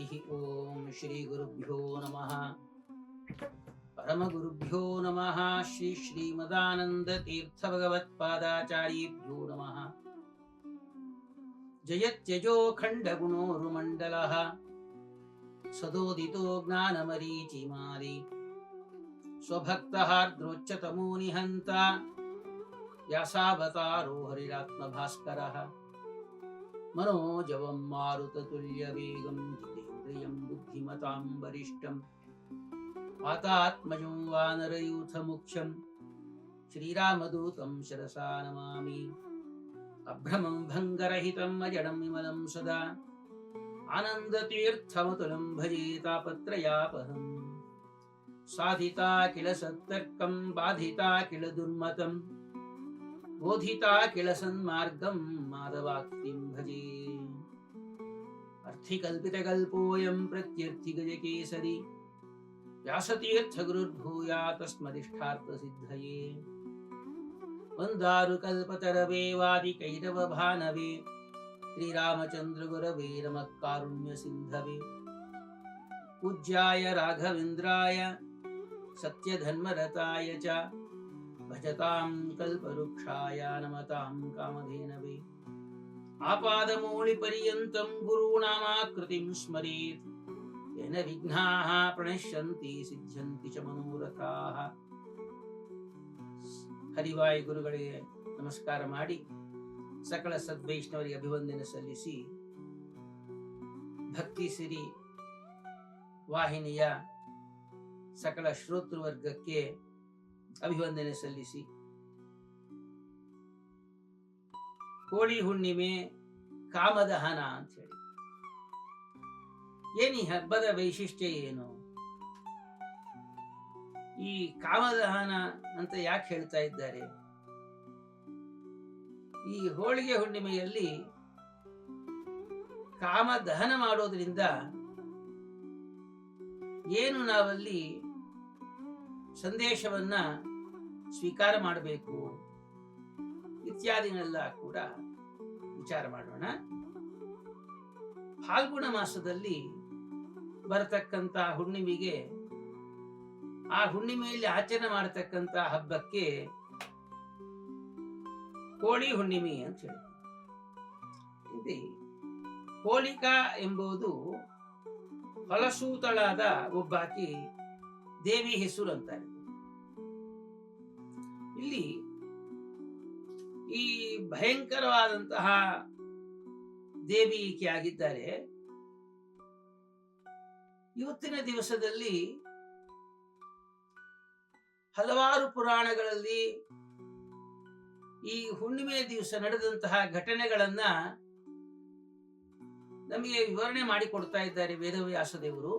हरिः ॐ श्रीगुरुभ्यो नमः। परमगुरुभ्यो नमः। श्री श्रीमदानन्दतीर्थभगवत्पादाचार्येभ्यो नमः। जयत्यजोऽखण्डगुणोरुमण्डलः सदोदितो ज्ञानमरीचिमारि स्वभक्तहार्द्रोच्चतमो निहन्ता व्यासावतारो हरिरात्मभास्करः। मनोजवं मारुततुल्यवेगं जितेन्द्रियं बुद्धिमतां वरिष्ठं। वातात्मजं वानरयूथमुख्यं। श्रीरामदूतं शिरसा नमामि। अभ्रमं भङ्गरहितम् अजडं विमलं सदा। आनन्दतीर्थमतुलं भजे साधिता किल सत्तर्कं बाधिता किल दुर्मतम् बोधिता किल सन्मार्गं, माधवाक्तिं भजे। अर्थिकल्पितकल्पोऽयं प्रत्यर्थिगजकेसरी। व्यासतीर्थगुरुर्भूया तस्मदिष्टार्थसिद्धये वन्दारुकल्पतरवेवादिकैरवभानवे श्रीरामचन्द्रगुरवे नमः कारुण्यसिन्धवे। पूज्याय राघवेन्द्राय, सत्यधर्मरताय च। भजतां कल्पवृक्षाय नमतां कामधेनवे। आपादमूलिपर्यन्तं गुरूणामाकृतिं स्मरेत् येन विघ्नाः प्रणश्यन्ति सिद्ध्यन्ति च मनोरथाः ಹರಿವಾಯು ಗುರುಗಳಿಗೆ ನಮಸ್ಕಾರ ಮಾಡಿ ಸಕಲ ಸದ್ವೈಷ್ಣವರಿಗೆ ಅಭಿವಂದನೆ ಸಲ್ಲಿಸಿ ಭಕ್ತಿ ಸಿರಿ ವಾಹಿನಿಯ ಸಕಲ ಶ್ರೋತೃವರ್ಗಕ್ಕೆ ಅಭಿವಂದನೆ ಸಲ್ಲಿಸಿ ಹೋಳಿ ಹುಣ್ಣಿಮೆ ಕಾಮದಹನ ಅಂತ ಹೇಳಿ. ಏನ್ ಈ ಹಬ್ಬದ ವೈಶಿಷ್ಟ್ಯ ಏನು? ಈ ಕಾಮದಹನ ಅಂತ ಯಾಕೆ ಹೇಳ್ತಾ ಇದ್ದಾರೆ? ಈ ಹೋಳಿಗೆ ಹುಣ್ಣಿಮೆಯಲ್ಲಿ ಕಾಮ ದಹನ ಮಾಡೋದ್ರಿಂದ ಏನು ನಾವಲ್ಲಿ ಸಂದೇಶವನ್ನ ಸ್ವೀಕಾರ ಮಾಡಬೇಕು? ಇತ್ಯಾದಿನೆಲ್ಲ ಕೂಡ ವಿಚಾರ ಮಾಡೋಣ. ಫಾಲ್ಗುಣ ಮಾಸದಲ್ಲಿ ಬರತಕ್ಕಂತ ಹುಣ್ಣಿಮೆಗೆ ಆ ಹುಣ್ಣಿಮೆಯಲ್ಲಿ ಆಚರಣೆ ಮಾಡತಕ್ಕಂತ ಹಬ್ಬಕ್ಕೆ ಕೋಳಿ ಹುಣ್ಣಿಮೆ ಅಂತ ಹೇಳಿ. ಹೋಲಿಕಾ ಎಂಬುದು ಹೊಲಸೂತಳಾದ ಒಬ್ಬಾಕಿ ದೇವಿ ಹೆಸರು ಅಂತಾರೆ ಇಲ್ಲಿ ಈ ಭಯಂಕರವಾದಂತಹ ದೇವಿ ಈಕೆ ಆಗಿದ್ದಾರೆ. ಇವತ್ತಿನ ದಿವಸದಲ್ಲಿ ಹಲವಾರು ಪುರಾಣಗಳಲ್ಲಿ ಈ ಹುಣ್ಣಿಮೆ ದಿವಸ ನಡೆದಂತಹ ಘಟನೆಗಳನ್ನ ನಮಗೆ ವಿವರಣೆ ಮಾಡಿಕೊಡ್ತಾ ಇದ್ದಾರೆ ವೇದವ್ಯಾಸ ದೇವರು.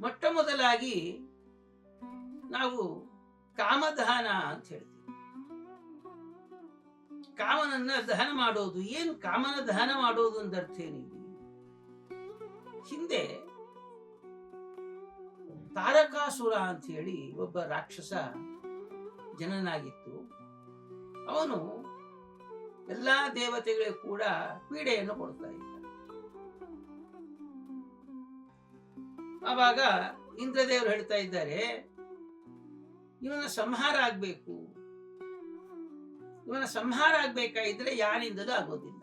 ಮೊಟ್ಟ ಮೊದಲಾಗಿ ನಾವು ಕಾಮಧಾನ ಅಂತ ಹೇಳ್ತೀವಿ. ಕಾಮನನ್ನ ದಹನ ಮಾಡೋದು, ಏನು ಕಾಮನ ದಹನ ಮಾಡೋದು ಅಂತ ಅರ್ಥ ಏನಿದೆ? ಹಿಂದೆ ತಾರಕಾಸುರ ಅಂತ ಹೇಳಿ ಒಬ್ಬ ರಾಕ್ಷಸ ಜನನಾಗಿತ್ತು. ಅವನು ಎಲ್ಲಾ ದೇವತೆಗಳಿಗೆ ಕೂಡ ಪೀಡೆಯನ್ನು ಕೊಡ್ತಾ ಇದ್ದ. ಆವಾಗ ಇಂದ್ರದೇವರು ಹೇಳ್ತಾ ಇದ್ದಾರೆ, ಇವನ ಸಂಹಾರ ಆಗ್ಬೇಕು. ಇವನ ಸಂಹಾರ ಆಗ್ಬೇಕಾಗಿದ್ರೆ ಯಾರಿಂದಲೂ ಆಗೋದಿಲ್ಲ.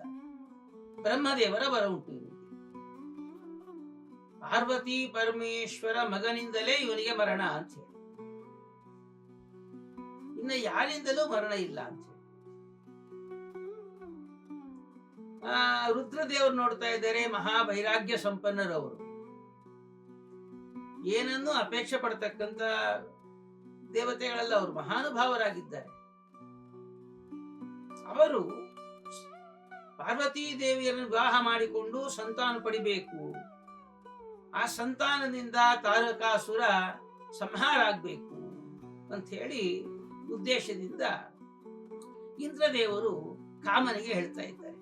ಬ್ರಹ್ಮದೇವರ ಬರ ಉಂಟು ಪಾರ್ವತಿ ಪರಮೇಶ್ವರ ಮಗನಿಂದಲೇ ಇವನಿಗೆ ಮರಣ ಅಂತ ಹೇಳಿ. ಇನ್ನು ಯಾರಿಂದಲೂ ಮರಣ ಇಲ್ಲ ಅಂತ ಆ, ರುದ್ರದೇವರು ನೋಡ್ತಾ ಇದ್ದಾರೆ ಮಹಾಭೈರಾಗ್ಯ ಸಂಪನ್ನರವರು. ಏನನ್ನು ಅಪೇಕ್ಷೆ ಪಡ್ತಕ್ಕಂತ ದೇವತೆಗಳೆಲ್ಲ, ಅವರು ಮಹಾನುಭಾವರಾಗಿದ್ದಾರೆ. ಅವರು ಪಾರ್ವತೀ ದೇವಿಯನ್ನು ವಿವಾಹ ಮಾಡಿಕೊಂಡು ಸಂತಾನ ಪಡಿಬೇಕು. ಆ ಸಂತಾನದಿಂದ ತಾರಕಾಸುರ ಸಂಹಾರ ಆಗ್ಬೇಕು ಅಂತ ಹೇಳಿ ಉದ್ದೇಶದಿಂದ ಇಂದ್ರದೇವರು ಕಾಮನಿಗೆ ಹೇಳ್ತಾ ಇದ್ದಾರೆ.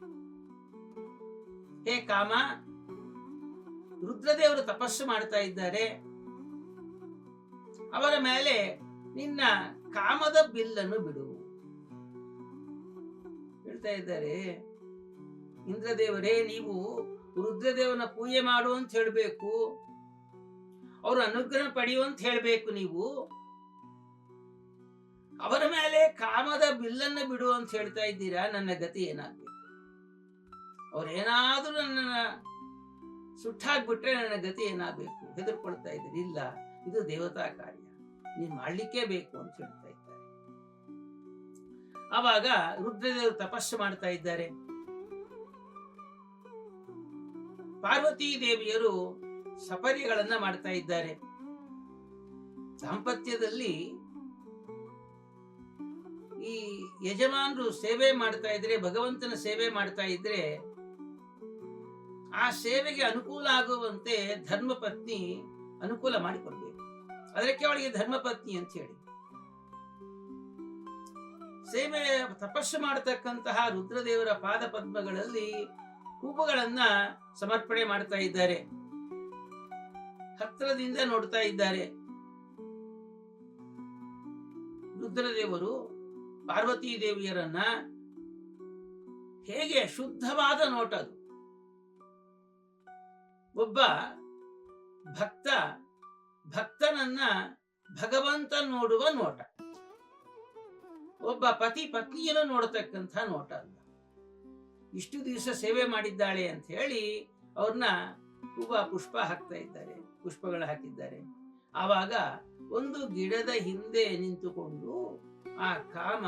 ಹೇ ಕಾಮ, ರುದ್ರದೇವರು ತಪಸ್ಸು ಮಾಡ್ತಾ ಇದ್ದಾರೆ. ಅವರ ಮೇಲೆ ನಿನ್ನ ಕಾಮದ ಬಿಲ್ಲನ್ನು ಬಿಡು. ಹೇಳ್ತಾ ಇದ್ದಾರೆ. ಇಂದ್ರದೇವರೇ, ನೀವು ರುದ್ರದೇವನ ಪೂಜೆ ಮಾಡು ಅಂತ ಹೇಳ್ಬೇಕು. ಅವ್ರ ಅನುಗ್ರಹ ಪಡೆಯು ಅಂತ ಹೇಳ್ಬೇಕು ನೀವು. ಅವರ ಮೇಲೆ ಕಾಮದ ಬಿಲ್ಲನ್ನ ಬಿಡು ಅಂತ ಹೇಳ್ತಾ ಇದ್ದೀರಾ? ನನ್ನ ಗತಿ ಏನಾಗ್ಬೇಕು? ಅವ್ರೇನಾದ್ರೂ ನನ್ನ ಸುಟ್ಟಾಕ್ಬಿಟ್ರೆ ನನ್ನ ಗತಿ ಏನಾಗಬೇಕು? ಹೆದರ್ಕೊಳ್ತಾ ಇದ್ದೀರಿ? ಇಲ್ಲ, ಇದು ದೇವತಾ ಕಾರ್ಯ. ನೀನ್ ಮಾಡ್ಲಿಕ್ಕೇ ಬೇಕು ಅಂತ ಹೇಳ್ತಾ ಇದ್ದಾರೆ. ಆವಾಗ ರುದ್ರದೇವರು ತಪಸ್ಸು ಮಾಡ್ತಾ ಇದ್ದಾರೆ. ಪಾರ್ವತೀ ದೇವಿಯರು ಸಪರ್ಯಗಳನ್ನ ಮಾಡ್ತಾ ಇದ್ದಾರೆ. ದಾಂಪತ್ಯದಲ್ಲಿ ಈ ಯಜಮಾನರು ಸೇವೆ ಮಾಡ್ತಾ ಇದ್ರೆ, ಭಗವಂತನ ಸೇವೆ ಮಾಡ್ತಾ ಇದ್ರೆ, ಆ ಸೇವೆಗೆ ಅನುಕೂಲ ಆಗುವಂತೆ ಧರ್ಮಪತ್ನಿ ಅನುಕೂಲ ಮಾಡಿಕೊಡ್ಬೇಕು. ಅದಕ್ಕೆ ಅವಳಿಗೆ ಧರ್ಮಪತ್ನಿ ಅಂತ ಹೇಳಿ. ಸೇವೆ ತಪಸ್ಸು ಮಾಡತಕ್ಕಂತಹ ರುದ್ರದೇವರ ಪಾದ ಪದ್ಮಗಳಲ್ಲಿ ಸಮರ್ಪಣೆ ಮಾಡ್ತಾ ಇದ್ದಾರೆ. ಹತ್ತಿರದಿಂದ ನೋಡ್ತಾ ಇದ್ದಾರೆ. ರುದ್ರದೇವರು ಪಾರ್ವತೀ ದೇವಿಯರನ್ನ ಹೇಗೆ ಶುದ್ಧವಾದ ನೋಟ ಅದು. ಒಬ್ಬ ಭಕ್ತ ಭಕ್ತನನ್ನ ಭಗವಂತ ನೋಡುವ ನೋಟ. ಒಬ್ಬ ಪತಿ ಪತ್ನಿಯನ್ನು ನೋಡತಕ್ಕಂಥ ನೋಟ ಅಲ್ಲ. ಇಷ್ಟು ದಿವಸ ಸೇವೆ ಮಾಡಿದ್ದಾಳೆ ಅಂತ ಹೇಳಿ ಅವ್ರನ್ನ ಹೂವ ಪುಷ್ಪ ಹಾಕ್ತಾ ಇದ್ದಾರೆ, ಪುಷ್ಪಗಳು ಹಾಕಿದ್ದಾರೆ. ಆವಾಗ ಒಂದು ಗಿಡದ ಹಿಂದೆ ನಿಂತುಕೊಂಡು ಆ ಕಾಮ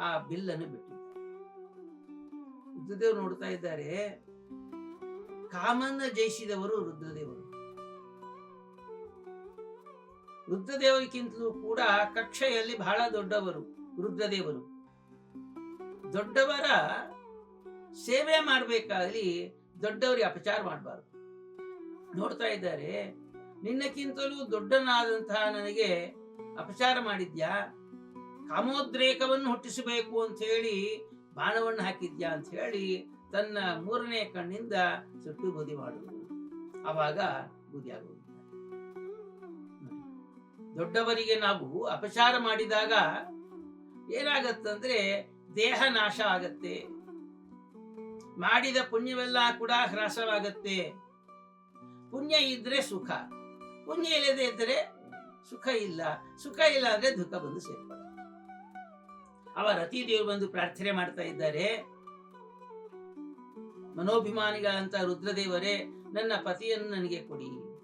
ಆ ಬಿಲ್ಲನ್ನು ಬಿಟ್ಟಿದ್ದ ರುದ್ರದೇವರು ನೋಡ್ತಾ ಇದ್ದಾರೆ. ಕಾಮನ್ನ ಜಯಿಸಿದವರು ರುದ್ರದೇವರು. ರುದ್ರದೇವರಿಗಿಂತಲೂ ಕೂಡ ಕಕ್ಷೆಯಲ್ಲಿ ಬಹಳ ದೊಡ್ಡವರು. ರುದ್ರದೇವರು ದೊಡ್ಡವರ ಸೇವೆ ಮಾಡಬೇಕಾಗಲಿ ದೊಡ್ಡವರಿಗೆ ಅಪಚಾರ ಮಾಡಬಾರ್ದು. ನೋಡ್ತಾ ಇದ್ದಾರೆ, ನಿನ್ನಕ್ಕಿಂತಲೂ ದೊಡ್ಡನಾದಂತಹ ನನಗೆ ಅಪಚಾರ ಮಾಡಿದ್ಯಾ? ಕಾಮೋದ್ರೇಕವನ್ನು ಹುಟ್ಟಿಸಬೇಕು ಅಂತ ಹೇಳಿ ಬಾಣವನ್ನು ಹಾಕಿದ್ಯಾ ಅಂತ ಹೇಳಿ ತನ್ನ ಮೂರನೇ ಕಣ್ಣಿಂದ ಸುಟ್ಟು ಬುದ್ಧಿ ಮಾಡುವುದು. ಆವಾಗ ಆಗುವುದು. ದೊಡ್ಡವರಿಗೆ ನಾವು ಅಪಚಾರ ಮಾಡಿದಾಗ ಏನಾಗತ್ತಂದ್ರೆ ದೇಹ ನಾಶ ಆಗತ್ತೆ. ಮಾಡಿದ ಪುಣ್ಯವೆಲ್ಲ ಕೂಡ ಹ್ರಾಸವಾಗತ್ತೆ. ಪುಣ್ಯ ಇದ್ರೆ ಸುಖ. ಪುಣ್ಯ ಇಲ್ಲದೆ ಇದ್ರೆ ಸುಖ ಇಲ್ಲ. ಸುಖ ಇಲ್ಲ ಅಂದ್ರೆ ದುಃಖ ಬಂದು ಸೇರ್ಪಡ. ಅವ ರತಿ ದೇವರು ಬಂದು ಪ್ರಾರ್ಥನೆ ಮಾಡ್ತಾ ಇದ್ದಾರೆ. ಮನೋಭಿಮಾನಿಗಳಂತ ರುದ್ರದೇವರೇ, ನನ್ನ ಪತಿಯನ್ನು ನನಗೆ ಕೊಡಿ.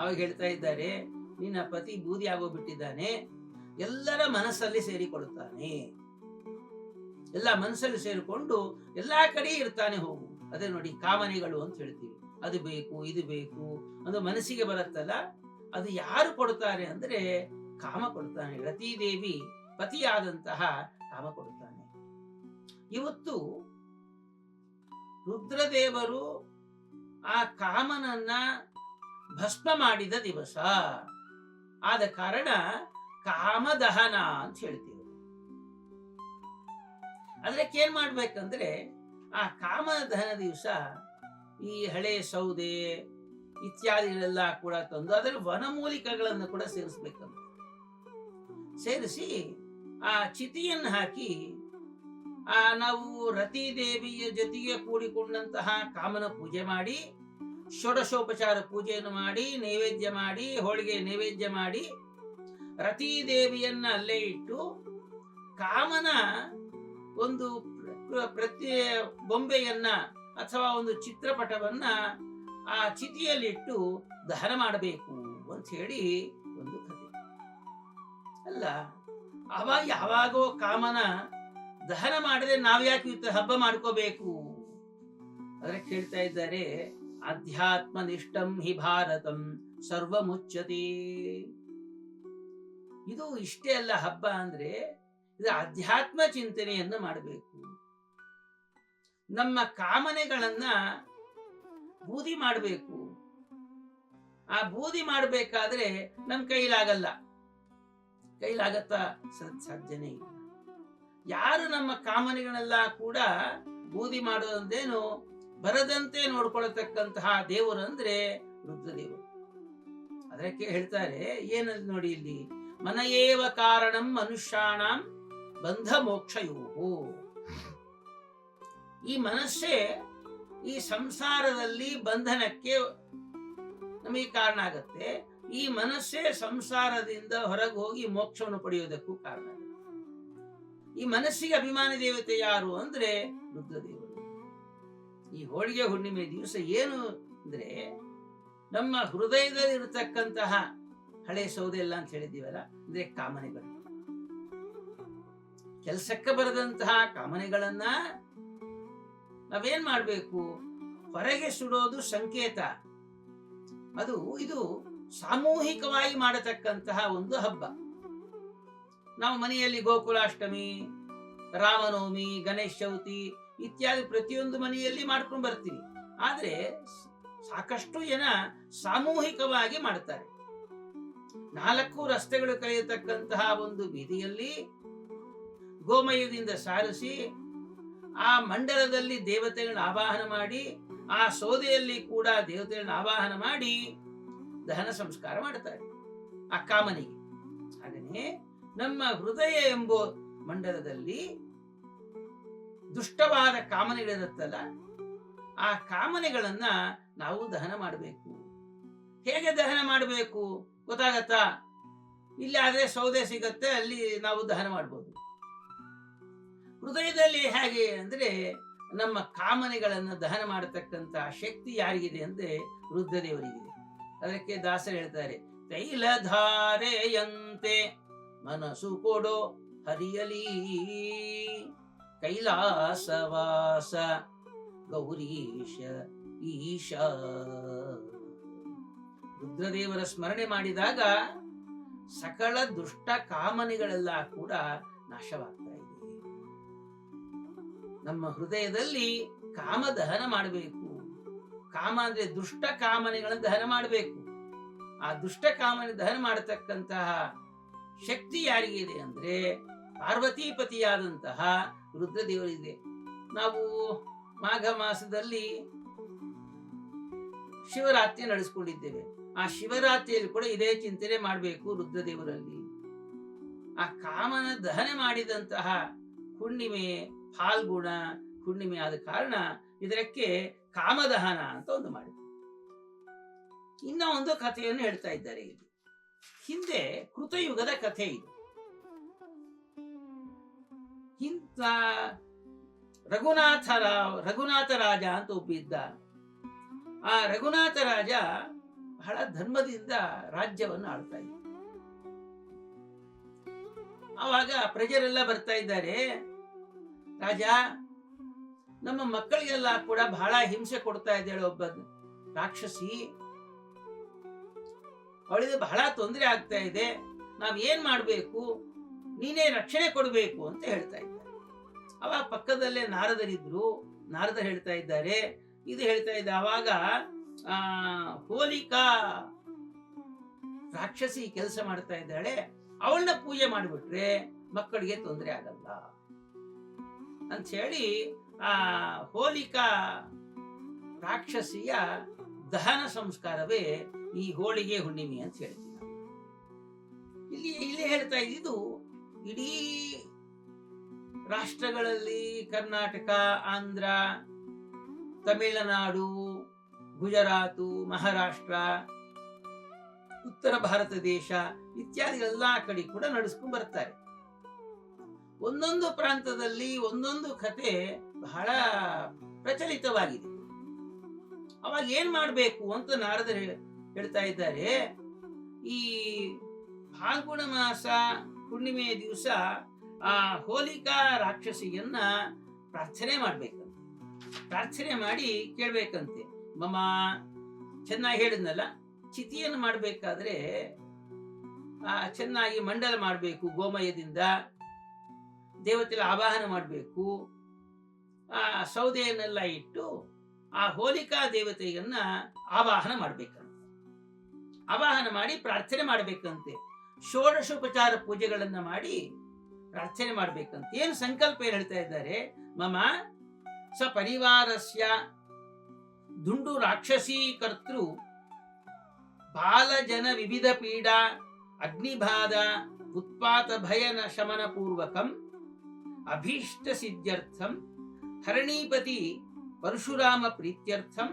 ಅವಾಗ ಹೇಳ್ತಾ ಇದ್ದಾರೆ, ನಿನ್ನ ಪತಿ ಬೂದಿ ಆಗೋಗ್ಬಿಟ್ಟಿದ್ದಾನೆ ಎಲ್ಲರ ಮನಸ್ಸಲ್ಲಿ ಸೇರಿಕೊಳ್ಳುತ್ತಾನೆ. ಎಲ್ಲ ಮನಸ್ಸಲ್ಲಿ ಸೇರಿಕೊಂಡು ಎಲ್ಲಾ ಕಡೆ ಇರ್ತಾನೆ ಹೋಗು. ಅದೇ ನೋಡಿ ಕಾಮನೆಗಳು ಅಂತ ಹೇಳ್ತೀವಿ. ಅದು ಬೇಕು, ಇದು ಬೇಕು ಅದು ಮನಸ್ಸಿಗೆ ಬರುತ್ತಲ್ಲ, ಅದು ಯಾರು ಕೊಡುತ್ತಾರೆ ಅಂದ್ರೆ ಕಾಮ ಕೊಡ್ತಾನೆ ರತಿದೇವಿ ಪತಿಯಾದಂತಹ ಕಾಮ ಕೊಡುತ್ತಾನೆ. ಇವತ್ತು ರುದ್ರದೇವರು ಆ ಕಾಮನನ್ನ ಭಸ್ಮ ಮಾಡಿದ ದಿವಸ. ಆದ ಕಾರಣ ಕಾಮದಹನ ಅಂತ ಹೇಳ್ತೀವಿ. ಅದಕ್ಕೆ ಏನ್ ಮಾಡ್ಬೇಕಂದ್ರೆ, ಆ ಕಾಮದಹನ ದಿವಸ ಈ ಹಳೆ ಸೌದೆ ಇತ್ಯಾದಿಗಳೆಲ್ಲ ಕೂಡ ತಂದು ಅದರ ವನಮೂಲಿಕಗಳನ್ನು ಕೂಡ ಸೇರಿಸ್ಬೇಕಂತ. ಸೇರಿಸಿ ಆ ಚಿತಿಯನ್ನು ಹಾಕಿ, ಆ ನಾವು ರತಿ ದೇವಿಯ ಜೊತೆಗೆ ಕೂಡಿಕೊಂಡಂತಹ ಕಾಮನ ಪೂಜೆ ಮಾಡಿ, ಷೋಡಶೋಪಚಾರ ಪೂಜೆಯನ್ನು ಮಾಡಿ, ನೈವೇದ್ಯ ಮಾಡಿ, ಹೋಳಿಗೆ ನೈವೇದ್ಯ ಮಾಡಿ ರತಿ ದೇವಿಯನ್ನ ಅಲ್ಲೇ ಇಟ್ಟು ಕಾಮನ ಒಂದು ಪ್ರ- ಪ್ರತಿ ಬೊಂಬೆಯನ್ನ ಅಥವಾ ಒಂದು ಚಿತ್ರಪಟವನ್ನ ಆ ಚಿತಿಯಲ್ಲಿಟ್ಟು ದಹನ ಮಾಡಬೇಕು ಅಂತ ಹೇಳಿ ಒಂದು ಕಥೆ. ಅಲ್ಲ, ಅವಾಗ ಯಾವಾಗೋ ಕಾಮನ ದಹನ ಮಾಡಿದ್ರೆ ನಾವ್ಯಾಕೆ ಇವತ್ತು ಹಬ್ಬ ಮಾಡ್ಕೋಬೇಕು? ಅದ್ರ ಕೇಳ್ತಾ ಇದ್ದಾರೆ ಅಧ್ಯಾತ್ಮ ನಿಷ್ಠಂ ಹಿ ಭಾರತಂ ಸರ್ವ ಮುಚ್ಚತೆ ಇದು ಇಷ್ಟೇ ಅಲ್ಲ ಹಬ್ಬ ಅಂದ್ರೆ ಇದು ಅಧ್ಯಾತ್ಮ ಚಿಂತನೆಯನ್ನು ಮಾಡಬೇಕು. ನಮ್ಮ ಕಾಮನೆಗಳನ್ನ ಬೂದಿ ಮಾಡಬೇಕು. ಆ ಬೂದಿ ಮಾಡಬೇಕಾದ್ರೆ ನಮ್ ಕೈಲಾಗಲ್ಲ. ಕೈಲಾಗತ್ತ ಸಾಧ್ಯನೇ ಇಲ್ಲ. ಯಾರು ನಮ್ಮ ಕಾಮನೆಗಳೆಲ್ಲ ಕೂಡ ಬೂದಿ ಮಾಡೋದೇನು ಬರದಂತೆ ನೋಡ್ಕೊಳ್ತಕ್ಕಂತಹ ದೇವರು ಅಂದ್ರೆ ರುದ್ರದೇವರು. ಅದಕ್ಕೆ ಹೇಳ್ತಾರೆ, ಏನಂತ ನೋಡಿ ಇಲ್ಲಿ? ಮನಯೇವ ಕಾರಣಂ ಮನುಷ್ಯಾಣಂ ಬಂಧ ಮೋಕ್ಷಯೋ ಈ ಮನಸ್ಸೇ ಈ ಸಂಸಾರದಲ್ಲಿ ಬಂಧನಕ್ಕೆ ನಮಗೆ ಕಾರಣ ಆಗತ್ತೆ. ಈ ಮನಸ್ಸೇ ಸಂಸಾರದಿಂದ ಹೊರಗೆ ಹೋಗಿ ಮೋಕ್ಷವನ್ನು ಪಡೆಯುವುದಕ್ಕೂ ಕಾರಣ ಈ ಮನಸ್ಸಿಗೆ ಅಭಿಮಾನಿ ದೇವತೆ ಯಾರು ಅಂದ್ರೆ ರುದ್ರದೇವರು. ಈ ಹೋಳಿಗೆ ಹುಣ್ಣಿಮೆ ದಿವಸ ಏನು ಅಂದ್ರೆ ನಮ್ಮ ಹೃದಯದಲ್ಲಿ ಇರತಕ್ಕಂತಹ ಹಳೆ ಸೌದೆ ಎಲ್ಲ ಅಂತ ಹೇಳಿದ್ದೀವಲ್ಲ, ಅಂದ್ರೆ ಕಾಮನೆಗಳು. ಕೆಲಸಕ್ಕೆ ಬರದಂತಹ ಕಾಮನೆಗಳನ್ನ ನಾವೇನ್ ಮಾಡಬೇಕು? ಹೊರಗೆ ಸುಡೋದು ಸಂಕೇತ. ಅದು, ಇದು ಸಾಮೂಹಿಕವಾಗಿ ಮಾಡತಕ್ಕಂತಹ ಒಂದು ಹಬ್ಬ. ನಾವು ಮನೆಯಲ್ಲಿ ಗೋಕುಲಾಷ್ಟಮಿ, ರಾಮನವಮಿ, ಗಣೇಶ ಚೌತಿ ಇತ್ಯಾದಿ ಪ್ರತಿಯೊಂದು ಮನೆಯಲ್ಲಿ ಮಾಡ್ಕೊಂಡು ಬರ್ತೀವಿ. ಆದ್ರೆ ಸಾಕಷ್ಟು ಜನ ಸಾಮೂಹಿಕವಾಗಿ ಮಾಡ್ತಾರೆ. ನಾಲ್ಕು ರಸ್ತೆಗಳು ಕಳೆಯತಕ್ಕಂತಹ ಒಂದು ಬೀದಿಯಲ್ಲಿ ಗೋಮಯದಿಂದ ಸಾರಿಸಿ ಆ ಮಂಡಲದಲ್ಲಿ ದೇವತೆಗಳನ್ನ ಆವಾಹನ ಮಾಡಿ, ಆ ಸೋದೆಯಲ್ಲಿ ಕೂಡ ದೇವತೆಗಳನ್ನ ಆವಾಹನ ಮಾಡಿ ದಹನ ಸಂಸ್ಕಾರ ಮಾಡ್ತಾರೆ ಆ ಕಾಮನಿಗೆ. ಹಾಗನೇ ನಮ್ಮ ಹೃದಯ ಎಂಬ ಮಂಡಲದಲ್ಲಿ ದುಷ್ಟವಾದ ಕಾಮನೆಗಳಿರುತ್ತಲ್ಲ ಆ ಕಾಮನೆಗಳನ್ನ ನಾವು ದಹನ ಮಾಡಬೇಕು. ಹೇಗೆ ದಹನ ಮಾಡಬೇಕು? ಗೊತ್ತಾಗತ್ತಾ? ಇಲ್ಲಿ ಆದರೆ ಸೌದೆ ಸಿಗತ್ತೆ, ಅಲ್ಲಿ ನಾವು ದಹನ ಮಾಡ್ಬೋದು. ಹೃದಯದಲ್ಲಿ ಹೇಗೆ ಅಂದ್ರೆ ನಮ್ಮ ಕಾಮನೆಗಳನ್ನ ದಹನ ಮಾಡತಕ್ಕಂಥ ಶಕ್ತಿ ಯಾರಿಗಿದೆ ಅಂದ್ರೆ ರುದ್ರದೇವರಿಗಿದೆ ಅದಕ್ಕೆ ದಾಸರು ಹೇಳ್ತಾರೆ, ತೈಲಧಾರೆಯಂತೆ ಮನಸ್ಸು ಕೊಡೋ ಹರಿಯಲಿ, ಕೈಲಾಸವಾಸ ಗೌರೀಶ ಈಶ. ರುದ್ರದೇವರ ಸ್ಮರಣೆ ಮಾಡಿದಾಗ ಸಕಲ ದುಷ್ಟ ಕಾಮನೆಗಳೆಲ್ಲ ಕೂಡ ನಾಶವಾಗ್ತಾ ಇದೆ. ನಮ್ಮ ಹೃದಯದಲ್ಲಿ ಕಾಮ ದಹನ ಮಾಡಬೇಕು. ಕಾಮ ಅಂದ್ರೆ ದುಷ್ಟ ಕಾಮನೆಗಳನ್ನು ದಹನ ಮಾಡಬೇಕು. ಆ ದುಷ್ಟ ಕಾಮನೆ ದಹನ ಮಾಡತಕ್ಕಂತಹ ಶಕ್ತಿ ಯಾರಿಗಿದೆ ಅಂದ್ರೆ ಪಾರ್ವತೀಪತಿಯಾದಂತಹ ರುದ್ರದೇವರಿದೆ ನಾವು ಮಾಘ ಮಾಸದಲ್ಲಿ ಶಿವರಾತ್ರಿ ನಡೆಸ್ಕೊಂಡಿದ್ದೇವೆ. ಆ ಶಿವರಾತ್ರಿಯಲ್ಲಿ ಕೂಡ ಇದೇ ಚಿಂತನೆ ಮಾಡಬೇಕು ರುದ್ರದೇವರಲ್ಲಿ. ಆ ಕಾಮನ ದಹನ ಮಾಡಿದಂತಹ ಹುಣ್ಣಿಮೆ ಫಾಲ್ಗುಣ, ಹುಣ್ಣಿಮೆ ಆದ ಕಾರಣ ಇದಕ್ಕೆ ಕಾಮದಹನ ಅಂತ ಒಂದು ಮಾಡಿದ್ರು. ಇನ್ನ ಒಂದು ಕಥೆಯನ್ನು ಹೇಳ್ತಾ ಇದ್ದಾರೆ ಇಲ್ಲಿ. ಹಿಂದೆ ಕೃತಯುಗದ ಕಥೆ ಇದು. ಇಂಥ ರಘುನಾಥ ರಾವ್ ರಘುನಾಥ ರಾಜ ಅಂತ ಒಬ್ಬಿದ್ದ ಆ ರಘುನಾಥ ರಾಜ ಬಹಳ ಧರ್ಮದಿಂದ ರಾಜ್ಯವನ್ನು ಆಳ್ತಾ ಇದ್ದ. ಆವಾಗ ಪ್ರಜರೆಲ್ಲ ಬರ್ತಾ ಇದ್ದಾರೆ, ರಾಜ, ನಮ್ಮ ಮಕ್ಕಳಿಗೆಲ್ಲ ಕೂಡ ಬಹಳ ಹಿಂಸೆ ಕೊಡ್ತಾ ಇದ್ದಾಳೆ ಒಬ್ಬ ರಾಕ್ಷಸಿ. ಅವಳಿಗೆ ಬಹಳ ತೊಂದರೆ ಆಗ್ತಾ ಇದೆ, ನಾವ್ ಏನ್ ಮಾಡ್ಬೇಕು? ನೀನೇ ರಕ್ಷಣೆ ಕೊಡಬೇಕು, ಅಂತ ಹೇಳ್ತಾ ಇದ್ದಾರೆ ಅವಾಗ ಪಕ್ಕದಲ್ಲೇ ನಾರದರಿದ್ರು ನಾರದ ಹೇಳ್ತಾ ಇದ್ದಾರೆ, ಇದು ಹೇಳ್ತಾ ಇದ್ದ ಅವಾಗ ಆ, ಹೋಲಿಕಾ ರಾಕ್ಷಸಿ ಕೆಲಸ ಮಾಡ್ತಾ ಇದ್ದಾಳೆ, ಅವಳನ್ನ ಪೂಜೆ ಮಾಡಿಬಿಟ್ರೆ ಮಕ್ಕಳಿಗೆ ತೊಂದರೆ ಆಗಲ್ಲ. ಅಂತ ಹೇಳಿ ಆ ಹೋಲಿಕಾ ರಾಕ್ಷಸಿಯ ದಹನ ಸಂಸ್ಕಾರವೇ ಈ ಹೋಳಿಗೆ ಹುಣ್ಣಿಮೆ ಅಂತ ಹೇಳ್ತೀವಿ ಇಲ್ಲಿ ಇಲ್ಲಿ ಹೇಳ್ತಾ ಇದ್ದಿದ್ದು ಇಡೀ ರಾಷ್ಟ್ರಗಳಲ್ಲಿ ಕರ್ನಾಟಕ, ಆಂಧ್ರ, ತಮಿಳುನಾಡು ಗುಜರಾತು, ಮಹಾರಾಷ್ಟ್ರ, ಉತ್ತರ ಭಾರತ ದೇಶ ಇತ್ಯಾದಿ ಎಲ್ಲಾ ಕಡೆ ಕೂಡ ನಡೆಸ್ಕೊಂಡು ಬರ್ತಾರೆ. ಒಂದೊಂದು ಪ್ರಾಂತದಲ್ಲಿ ಒಂದೊಂದು ಕತೆ ಬಹಳ ಪ್ರಚಲಿತವಾಗಿದೆ. ಅವಾಗ ಏನ್ ಮಾಡಬೇಕು ಅಂತ ನಾರದರು ಹೇಳ್ತಾ ಇದ್ದಾರೆ. ಈ ಫಾಲ್ಗುಣ ಮಾಸ ಹುಣ್ಣಿಮೆಯ ದಿವಸ ಆ ಹೋಲಿಕಾ ರಾಕ್ಷಸಿಯನ್ನ ಪ್ರಾರ್ಥನೆ ಮಾಡ್ಬೇಕಂತೆ. ಪ್ರಾರ್ಥನೆ ಮಾಡಿ ಕೇಳ್ಬೇಕಂತೆ. ಮಮ ಚೆನ್ನಾಗಿ ಹೇಳಿದ್ನಲ್ಲ? ಚಿತಿಯನ್ನು ಮಾಡಬೇಕಾದ್ರೆ ಚೆನ್ನಾಗಿ ಮಂಡಲ ಮಾಡಬೇಕು ಗೋಮಯದಿಂದ. ದೇವತೆಗಳ ಆವಾಹನ ಮಾಡಬೇಕು. ಆ, ಸೌದೆಯನ್ನೆಲ್ಲ ಇಟ್ಟು ಆ ಹೋಲಿಕಾ ದೇವತೆಯನ್ನ ಆವಾಹನ ಮಾಡಬೇಕಂತೆ ಆವಾಹನ ಮಾಡಿ ಪ್ರಾರ್ಥನೆ ಮಾಡಬೇಕಂತೆ. ಷೋಡಶೋಪಚಾರ ಪೂಜೆಗಳನ್ನ ಮಾಡಿ ಪ್ರಾರ್ಥನೆ ಮಾಡ್ಬೇಕಂತ. ಏನು ಸಂಕಲ್ಪ ಹೇಳ್ತಾ ಇದ್ದಾರೆ? ಮಮ ಸ ಪರಿವಾರಸ್ಯ ದುಂಡು ರಾಕ್ಷಸೀಕರ್ತೃ ಬಾಲಜನ ವಿವಿಧ ಪೀಡಾ ಅಗ್ನಿಭಾದ ಉತ್ಪಾತ ಭಯನ ಶಮನ ಪೂರ್ವಕಂ ಅಭೀಷ್ಟ ಸಿದ್ಧ್ಯರ್ಥಂ, ಹರಣೀಪತಿ ಪರಶುರಾಮ ಪ್ರೀತ್ಯರ್ಥಂ,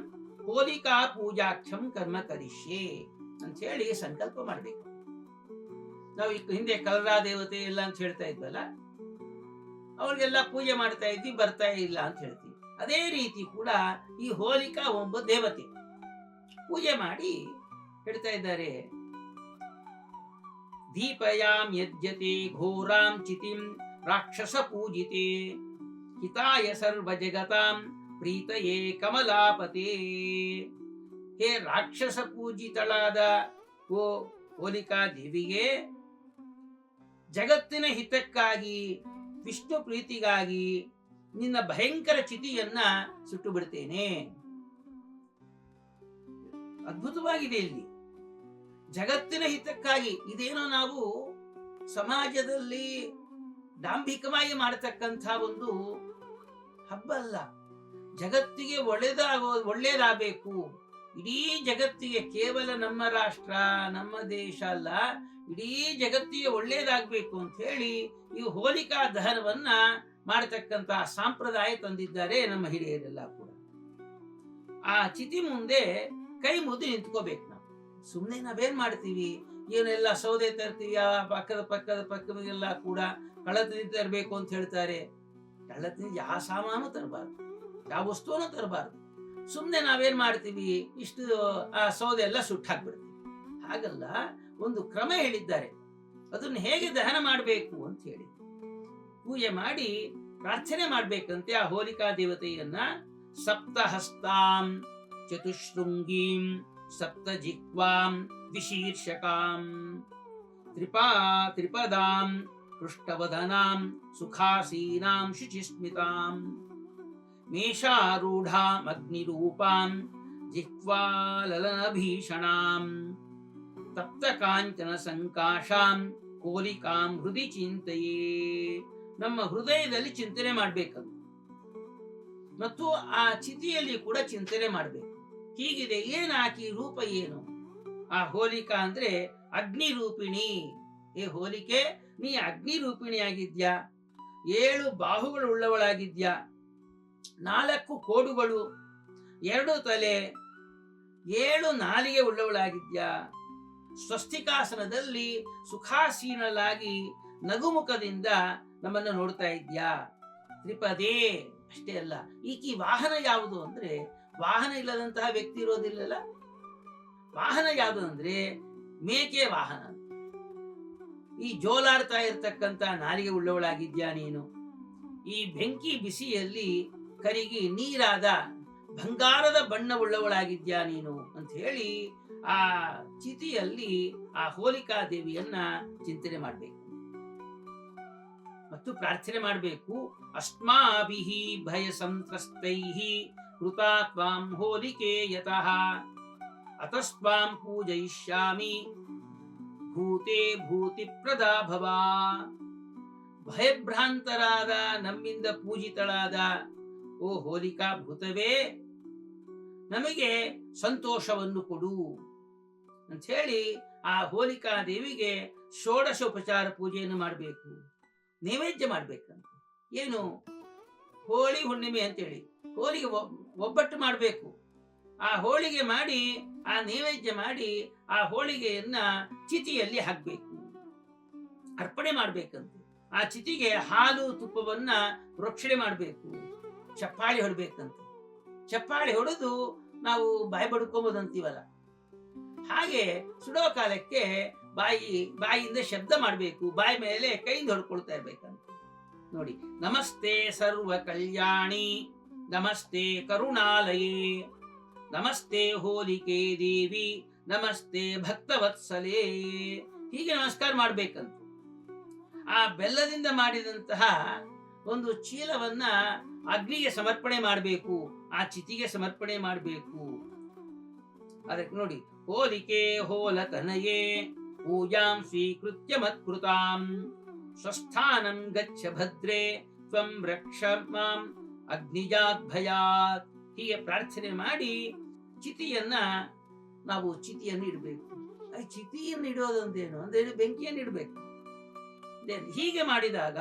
ಹೋಲಿಕಾ ಪೂಜಾಖ್ಯಂ ಕರ್ಮ ಕರಿಷ್ಯೆ ಅಂತ ಹೇಳಿ ಸಂಕಲ್ಪ ಮಾಡಬೇಕು. ನಾವು ಈ ಹಿಂದೆ ಕಲರಾ ದೇವತೆ ಎಲ್ಲ ಅಂತ ಹೇಳ್ತಾ ಇದ್ವಲ್ಲ, ಅವ್ರಿಗೆಲ್ಲ ಪೂಜೆ ಮಾಡ್ತಾ ಇದ್ವಿ, ಬರ್ತಾ ಇಲ್ಲ ಅಂತ ಹೇಳ್ತೀವಿ. ಅದೇ ರೀತಿ ಕೂಡ ಈ ಹೋಲಿಕಾ ಒಬ್ಬ ದೇವತೆ ಪೂಜೆ ಮಾಡಿ ಹೇಳ್ತಾ ಇದ್ದಾರೆ. ದೀಪಯಾಂ ಯಜ್ಜತೆ, ಘೋರಾಂ ಚಿತಿಂ, ರಾಕ್ಷಸ ಪೂಜಿತೆ, ಹಿತಾಯ ಸರ್ವ ಜಗತಾಂ, ಪ್ರೀತಯೇ ಕಮಲಾಪತೆ. ಹೇ ರಾಕ್ಷಸ ಪೂಜಿತಳಾದ ಓ ಹೋಲಿಕಾ ದೇವಿಗೆ ಜಗತ್ತಿನ ಹಿತಕ್ಕಾಗಿ, ವಿಷ್ಣು ಪ್ರೀತಿಗಾಗಿ ನಿನ್ನ ಭಯಂಕರ ಚಿತಿಯನ್ನ ಸುಟ್ಟು ಬಿಡ್ತೇನೆ. ಅದ್ಭುತವಾಗಿದೆ ಇಲ್ಲಿ. ಜಗತ್ತಿನ ಹಿತಕ್ಕಾಗಿ ಇದೇನೋ ನಾವು ಸಮಾಜದಲ್ಲಿ ಡಾಂಭಿಕವಾಗಿ ಮಾಡತಕ್ಕಂಥ ಒಂದು ಹಬ್ಬ ಅಲ್ಲ. ಜಗತ್ತಿಗೆ ಒಳ್ಳೇದಾಗೋ ಒಳ್ಳೇದಾಗಬೇಕು. ಇಡೀ ಜಗತ್ತಿಗೆ ಕೇವಲ ನಮ್ಮ ರಾಷ್ಟ್ರ, ನಮ್ಮ ದೇಶ ಅಲ್ಲ, ಇಡೀ ಜಗತ್ತಿಗೆ ಒಳ್ಳೇದಾಗಬೇಕು ಅಂತ ಹೇಳಿ ಈ ಹೋಲಿಕಾ ದಹನವನ್ನ ಮಾಡತಕ್ಕಂತಹ ಸಂಪ್ರದಾಯ ತಂದಿದ್ದಾರೆ ನಮ್ಮ ಹಿರಿಯರೆಲ್ಲ ಕೂಡ. ಆ ಚಿತಿ ಮುಂದೆ ಕೈ ಮುದ್ದು ನಿಂತ್ಕೋಬೇಕು ನಾವು. ಸುಮ್ಮನೆ ನಾವೇನ್ ಮಾಡ್ತೀವಿ? ಏನೆಲ್ಲ ಸೌದೆ ತರ್ತೀವಿ ಆ ಪಕ್ಕದ ಪಕ್ಕದ ಪಕ್ಕದೆಲ್ಲ ಕೂಡ ಕಳ್ಳತನ ತರಬೇಕು ಅಂತ ಹೇಳ್ತಾರೆ. ಕಳ್ಳತನ ಯಾವ ಸಾಮಾನು ತರಬಾರ್ದು. ಯಾವ ವಸ್ತುವನ್ನು ತರಬಾರ್ದು. ಸುಮ್ಮನೆ ನಾವೇನ್ ಮಾಡ್ತೀವಿ? ಇಷ್ಟು, ಆ ಸೌದೆ ಎಲ್ಲ ಸುಟ್ಟು ಹಾಕ್ಬಿಡ್ತೀವಿ ಹಾಗಲ್ಲ, ಒಂದು ಕ್ರಮ ಹೇಳಿದ್ದಾರೆ. ಅದನ್ನು ಹೇಗೆ ದಹನ ಮಾಡಬೇಕು ಅಂತ ಹೇಳಿ. ಪೂಜೆ ಮಾಡಿ ಪ್ರಾರ್ಥನೆ ಮಾಡ್ಬೇಕಂತೆ ಆ ಹೋಲಿಕಾ ದೇವತೆಯನ್ನ. ಸಪ್ತಹಸ್ತಾಂ ಚತುಶೃಂಗೀಂ ಸಪ್ತ ಜಿಹ್ವಾಂ ವಿಶೀರ್ಷಕಾಂ. ತ್ರಿಪಾ ತ್ರಿಪದಾಂ ಪೃಷ್ಠವದನಾಂ ಸುಖಾಸೀನಾಂ ಶುಚಿಸ್ಮಿತಾಂ. ಮೇಷಾರೂಢಾಂ ಅಗ್ನಿರೂಪಾಂ ಜಿಹ್ವಾಲಲನಭೀಷಣಾಂ ತಪ್ತ ಕಾಂಚನ ಸಂಕಾಶಾಂ ಕೋಲಿಕಾಂ ಹೃದಿ ಚಿಂತೆಯೇ ನಮ್ಮ ಹೃದಯದಲ್ಲಿ ಚಿಂತನೆ ಮಾಡ್ಬೇಕದು. ಮತ್ತು ಆ ಚಿತಿಯಲ್ಲಿ ಕೂಡ ಚಿಂತನೆ ಮಾಡಬೇಕು. ಹೀಗಿದೆ, ಏನಾಕಿ ರೂಪ ಏನು? ಆ ಹೋಲಿಕಾ ಅಂದ್ರೆ ಅಗ್ನಿ ರೂಪಿಣಿ ಏ ಹೋಲಿಕೆ, ನೀ ಅಗ್ನಿ ರೂಪಿಣಿಯಾಗಿದ್ಯಾ ಏಳು ಬಾಹುಗಳು ಉಳ್ಳವಳಾಗಿದ್ಯಾ? ನಾಲ್ಕು ಕೋಡುಗಳು. ಎರಡು ತಲೆ. ಏಳು ನಾಲಿಗೆ ಉಳ್ಳವಳಾಗಿದ್ಯಾ? ಸ್ವಸ್ತಿಕಾಸನದಲ್ಲಿ ಸುಖಾಸೀನಲಾಗಿ ನಗುಮುಖದಿಂದ ನಮ್ಮನ್ನು ನೋಡ್ತಾ ಇದ್ಯಾ ತ್ರಿಪದೇ? ಅಷ್ಟೇ ಅಲ್ಲ. ಈಕಿ ವಾಹನ ಯಾವುದು ಅಂದ್ರೆ, ವಾಹನ ಇಲ್ಲದಂತಹ ವ್ಯಕ್ತಿ ಇರೋದಿಲ್ಲಲ್ಲ? ವಾಹನ ಯಾವುದು ಅಂದ್ರೆ, ಮೇಕೆ ವಾಹನ. ಈ ಜೋಲಾಡ್ತಾ ಇರ್ತಕ್ಕಂತ ನಾಲಿಗೆ ಉಳ್ಳವಳಾಗಿದ್ಯಾ ನೀನು? ಈ ಬೆಂಕಿ ಬಿಸಿಯಲ್ಲಿ ಕರಿಗಿ ನೀರಾದ ಬಂಗಾರದ ಬಣ್ಣವುಳ್ಳವಳಾಗಿದ್ಯಾ ನೀನು? ಅಂತ ಹೇಳಿ ಆ ಚಿತಿಯಲ್ಲಿ ಆ ಹೋಲಿಕಾ ದೇವಿಯನ್ನ ಚಿಂತನೆ ಮಾಡಬೇಕು. ಮತ್ತು ಪ್ರಾರ್ಥನೆ ಮಾಡಬೇಕು. ಅಸ್ಮಾಭಿ ಭಯ ಸಂತ್ರಸ್ತೈ ಕೃತಾತ್ವಾಂ ಹೋಲಿಕೆ ಯತಃ. ಅತಸ್ವಾಂ ಪೂಜಯಿಷ್ಯಾಮಿ. ಭೂತೆ ಭೂತಿ ಪ್ರದಾ ಭವ. ಭಯಭ್ರಾಂತರಾದ ನಮ್ಮಿಂದ ಪೂಜಿತಳಾದ ಓ ಹೋಲಿಕಾ ಭೂತವೇ, ನಮಗೆ ಸಂತೋಷವನ್ನು ಕೊಡು ಅಂತ ಆ ಹೋಲಿಕಾ ದೇವಿಗೆ ಷೋಡಶೋಪಚಾರ ಪೂಜೆಯನ್ನು ಮಾಡಬೇಕು. ನೈವೇದ್ಯ ಮಾಡ್ಬೇಕಂತ. ಏನು? ಹೋಳಿ ಹುಣ್ಣಿಮೆ ಅಂತೇಳಿ. ಹೋಳಿಗೆ ಒಬ್- ಒಬ್ಬಟ್ಟು ಮಾಡಬೇಕು. ಆ ಹೋಳಿಗೆ ಮಾಡಿ ಆ ನೈವೇದ್ಯ ಮಾಡಿ ಆ ಹೋಳಿಗೆಯನ್ನ ಚಿತಿಯಲ್ಲಿ ಹಾಕ್ಬೇಕು. ಅರ್ಪಣೆ ಮಾಡ್ಬೇಕಂತೆ. ಆ ಚಿತಿಗೆ ಹಾಲು ತುಪ್ಪವನ್ನ ರಕ್ಷಣೆ ಮಾಡಬೇಕು. ಚಪ್ಪಾಳಿ ಹೊಡ್ಬೇಕಂತೆ. ಚಪ್ಪಾಳಿ ಹೊಡೆದು ನಾವು ಬಾಯಿ ಬಡ್ಕೊಂಬೋದಂತೀವಲ್ಲ. ಹಾಗೆ ಸುಡೋ ಕಾಲಕ್ಕೆ ಬಾಯಿ ಬಾಯಿಯಿಂದ ಶಬ್ದ ಮಾಡಬೇಕು, ಬಾಯಿ ಮೇಲೆ ಕೈಯಿಂದ ಹೊಡ್ಕೊಳ್ತಾ ಇರ್ಬೇಕಂತ. ನೋಡಿ, ನಮಸ್ತೆ ಸರ್ವ ಕಲ್ಯಾಣಿ, ನಮಸ್ತೆ ಕರುಣಾಲಯೇ, ನಮಸ್ತೆ ಹೋಲಿಕೆ ದೇವಿ, ನಮಸ್ತೆ ಭಕ್ತವತ್ಸಲೇ. ಹೀಗೆ ನಮಸ್ಕಾರ ಮಾಡ್ಬೇಕಂತ. ಆ ಬೆಲ್ಲದಿಂದ ಮಾಡಿದಂತಹ ಒಂದು ಚೀಲವನ್ನ ಅಗ್ನಿಗೆ ಸಮರ್ಪಣೆ ಮಾಡಬೇಕು, ಆ ಚಿತಿಗೆ ಸಮರ್ಪಣೆ ಮಾಡಬೇಕು. ಅದಕ್ಕೆ ನೋಡಿ, ಹೋಲಿಕೆ ಹೋಲತನಯೇ. ಪೂಜಾಂ ಸ್ವೀಕೃತ್ಯ ಮತ್ಕೃತಾಂ ಸ್ವಸ್ಥಾನಂ ಗಚ್ಚ ಭದ್ರೇ ತ್ವಂ ರಕ್ಷ ಮಾಂ ಅಗ್ನಿಜಾತ್ ಭಯಾತ್ ಹೀಗೆ ಪ್ರಾರ್ಥನೆ ಮಾಡಿ ಚಿತಿಯನ್ನ ನಾವು ಚಿತಿಯನ್ನು ಇಡಬೇಕು. ಚಿತಿಯನ್ನು ಇಡೋದಂತೇನು ಅಂದ್ರೆ ಬೆಂಕಿಯನ್ನು ಇಡಬೇಕು. ಹೀಗೆ ಮಾಡಿದಾಗ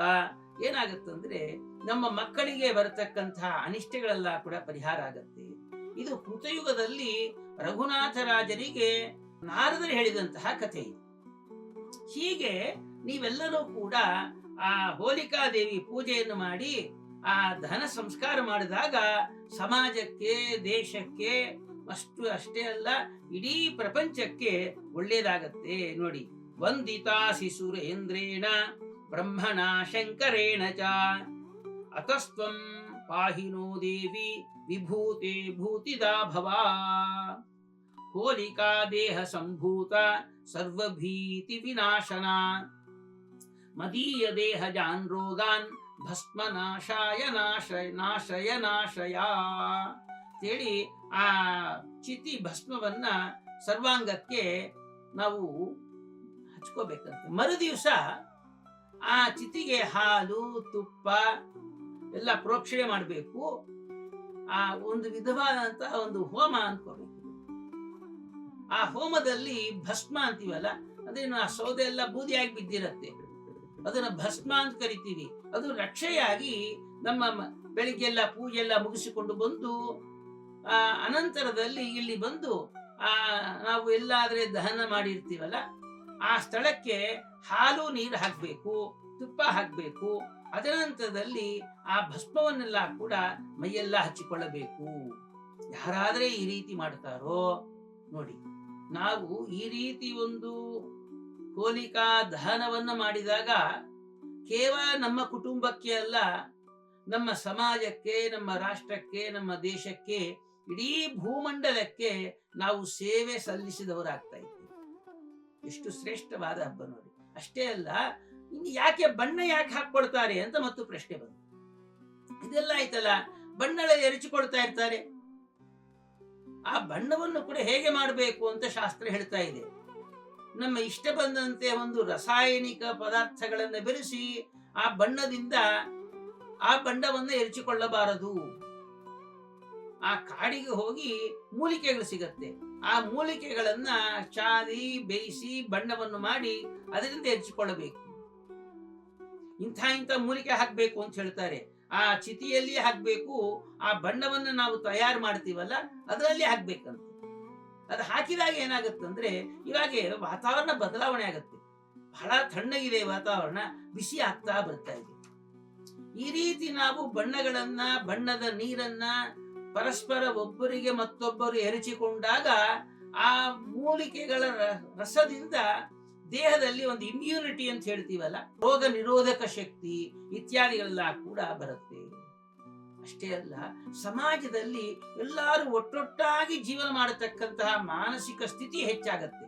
ಏನಾಗುತ್ತಂದ್ರೆ ನಮ್ಮ ಮಕ್ಕಳಿಗೆ ಬರತಕ್ಕಂತಹ ಅನಿಷ್ಟಗಳೆಲ್ಲ ಕೂಡ ಪರಿಹಾರ ಆಗತ್ತೆ. ಇದು ಕೃತಯುಗದಲ್ಲಿ ರಘುನಾಥರಾಜರಿಗೆ ನಾರದರು ಹೇಳಿದಂತಹ ಕಥೆ ಹೀಗೆ ನೀವೆಲ್ಲರೂ ಕೂಡ ಆ ಹೋಲಿಕಾದೇವಿ ಪೂಜೆಯನ್ನು ಮಾಡಿ ಆ ಧನ ಸಂಸ್ಕಾರ ಮಾಡಿದಾಗ ಸಮಾಜಕ್ಕೆ, ದೇಶಕ್ಕೆ, ಅಷ್ಟು ಅಷ್ಟೇ ಅಲ್ಲ, ಇಡೀ ಪ್ರಪಂಚಕ್ಕೆ ಒಳ್ಳೇದಾಗತ್ತೆ. ನೋಡಿ ವಂದಿತಾ ಸುರೇಂದ್ರೇಣ, ಬ್ರಹ್ಮಣ ಶಂಕರೇಣ ಚ. ಅತಸ್ತ್ವಂ ಪಾಹಿನೋ ದೇವಿ, ವಿಭೂತೆ ಭೂತಿದಾ ಭವ ಹೋಲಿಕಾ ದೇಹ ಸಂಭೂತ ಸರ್ವಭೀತಿ ವಿನಾಶನ ಮದೀಯ ದೇಹ ಜಾನ್ ರೋಗಾನ್ ಭಸ್ಮ ನಾಶಾಯ ನಾಶಯ ನಾಶಯ ನಾಶಯ ಅಂತೇಳಿ ಆ ಚಿತಿ ಭಸ್ಮವನ್ನ ಸರ್ವಾಂಗಕ್ಕೆ ನಾವು ಹಚ್ಕೋಬೇಕಂತೆ. ಮರು ದಿವಸ ಆ ಚಿತಿಗೆ ಹಾಲು, ತುಪ್ಪ ಎಲ್ಲ ಪ್ರೋಕ್ಷಣೆ ಮಾಡಬೇಕು. ಆ ಒಂದು ವಿಧವಾದಂತಹ ಒಂದು ಹೋಮ ಅನ್ಕೋಬೇಕು. ಆ ಹೋಮದಲ್ಲಿ ಭಸ್ಮ ಅಂತೀವಲ್ಲ, ಅದೇನು ಆ ಸೌದೆ ಎಲ್ಲ ಬೂದಿಯಾಗಿ ಬಿದ್ದಿರತ್ತೆ. ಅದನ್ನ ಭಸ್ಮ ಅಂತ ಕರಿತೀವಿ. ಅದು ರಕ್ಷೆಯಾಗಿ ನಮ್ಮ ಬೆಳಿಗ್ಗೆ ಬೆಳಿಗ್ಗೆಲ್ಲ ಪೂಜೆ ಎಲ್ಲ ಮುಗಿಸಿಕೊಂಡು ಬಂದು, ಆ ಅನಂತರದಲ್ಲಿ ಇಲ್ಲಿ ಬಂದು, ಆ ನಾವು ಎಲ್ಲಾದ್ರೆ ದಹನ ಮಾಡಿರ್ತೀವಲ್ಲ, ಆ ಸ್ಥಳಕ್ಕೆ ಹಾಲು ನೀರು ಹಾಕ್ಬೇಕು, ತುಪ್ಪ ಹಾಕ್ಬೇಕು ಅದರ ನಂತರದಲ್ಲಿ ಆ ಭಸ್ಮವನ್ನೆಲ್ಲ ಕೂಡ ಮೈಯೆಲ್ಲ ಹಚ್ಚಿಕೊಳ್ಳಬೇಕು. ಯಾರಾದ್ರೆ ಈ ರೀತಿ ಮಾಡ್ತಾರೋ, ನೋಡಿ. ನಾವು ಈ ರೀತಿ ಒಂದು ಹೋಲಿಕಾ ದಹನವನ್ನು ಮಾಡಿದಾಗ ಕೇವಲ ನಮ್ಮ ಕುಟುಂಬಕ್ಕೆ ಅಲ್ಲ, ನಮ್ಮ ಸಮಾಜಕ್ಕೆ, ನಮ್ಮ ರಾಷ್ಟ್ರಕ್ಕೆ, ನಮ್ಮ ದೇಶಕ್ಕೆ, ಇಡೀ ಭೂಮಂಡಲಕ್ಕೆ ನಾವು ಸೇವೆ ಸಲ್ಲಿಸಿದವರಾಗ್ತಾ ಇದ್ದೀವಿ. ಎಷ್ಟು ಶ್ರೇಷ್ಠವಾದ ಹಬ್ಬ ನೋಡಿ ಅಷ್ಟೇ ಅಲ್ಲ, ಇನ್ನು ಯಾಕೆ ಬಣ್ಣ ಯಾಕೆ ಹಾಕೊಳ್ತಾರೆ ಅಂತ ಮತ್ತು ಪ್ರಶ್ನೆ ಬಂತು. ಇದೆಲ್ಲ ಆಯ್ತಲ್ಲ ಬಣ್ಣಗಳ ಎರಚಿಕೊಳ್ತಾ ಇರ್ತಾರೆ. ಆ ಬಣ್ಣವನ್ನು ಕೂಡ ಹೇಗೆ ಮಾಡಬೇಕು ಅಂತ ಶಾಸ್ತ್ರ ಹೇಳ್ತಾ ಇದೆ. ನಮ್ಮ ಇಷ್ಟ ಬಂದಂತೆ ಒಂದು ರಾಸಾಯನಿಕ ಪದಾರ್ಥಗಳನ್ನು ಬೆರೆಸಿ ಆ ಬಣ್ಣದಿಂದ ಆ ಬಣ್ಣವನ್ನು ಎರಚಿಕೊಳ್ಳಬಾರದು. ಆ ಕಾಡಿಗೆ ಹೋಗಿ ಮೂಲಿಕೆಗಳು ಸಿಗತ್ತೆ. ಆ ಮೂಲಿಕೆಗಳನ್ನ ಚಾರಿ ಬೇಯಿಸಿ ಬಣ್ಣವನ್ನು ಮಾಡಿ ಅದರಿಂದ ಎರಚಿಕೊಳ್ಳಬೇಕು. ಇಂಥ ಇಂಥ ಮೂಲಿಕೆ ಹಾಕಬೇಕು ಅಂತ ಹೇಳ್ತಾರೆ. ಆ ಚಿತಿಯಲ್ಲಿ ಹಾಕ್ಬೇಕು, ಆ ಬಣ್ಣವನ್ನು ನಾವು ತಯಾರು ಮಾಡ್ತೀವಲ್ಲ, ಅದರಲ್ಲಿ ಹಾಕ್ಬೇಕಂತ. ಅದು ಹಾಕಿದಾಗ ಏನಾಗುತ್ತಂದ್ರೆ, ಇವಾಗ ವಾತಾವರಣ ಬದಲಾವಣೆ ಆಗುತ್ತೆ. ಬಹಳ ತಣ್ಣಗಿದೆ ವಾತಾವರಣ, ಬಿಸಿ ಆಗ್ತಾ ಬರ್ತಾ ಇದೆ. ಈ ರೀತಿ ನಾವು ಬಣ್ಣಗಳನ್ನ, ಬಣ್ಣದ ನೀರನ್ನ ಪರಸ್ಪರ ಒಬ್ಬರಿಗೆ ಮತ್ತೊಬ್ಬರು ಎರಚಿಕೊಂಡಾಗ ಆ ಮೂಲಿಕೆಗಳ ರಸದಿಂದ ದೇಹದಲ್ಲಿ ಒಂದು ಇಮ್ಯುನಿಟಿ ಅಂತ ಹೇಳ್ತೀವಲ್ಲ, ರೋಗ ನಿರೋಧಕ ಶಕ್ತಿ ಇತ್ಯಾದಿಗಳೆಲ್ಲ ಕೂಡ ಬರುತ್ತೆ. ಅಷ್ಟೇ ಅಲ್ಲ, ಸಮಾಜದಲ್ಲಿ ಎಲ್ಲರೂ ಒಟ್ಟೊಟ್ಟಾಗಿ ಜೀವನ ಮಾಡತಕ್ಕಂತಹ ಮಾನಸಿಕ ಸ್ಥಿತಿ ಹೆಚ್ಚಾಗತ್ತೆ.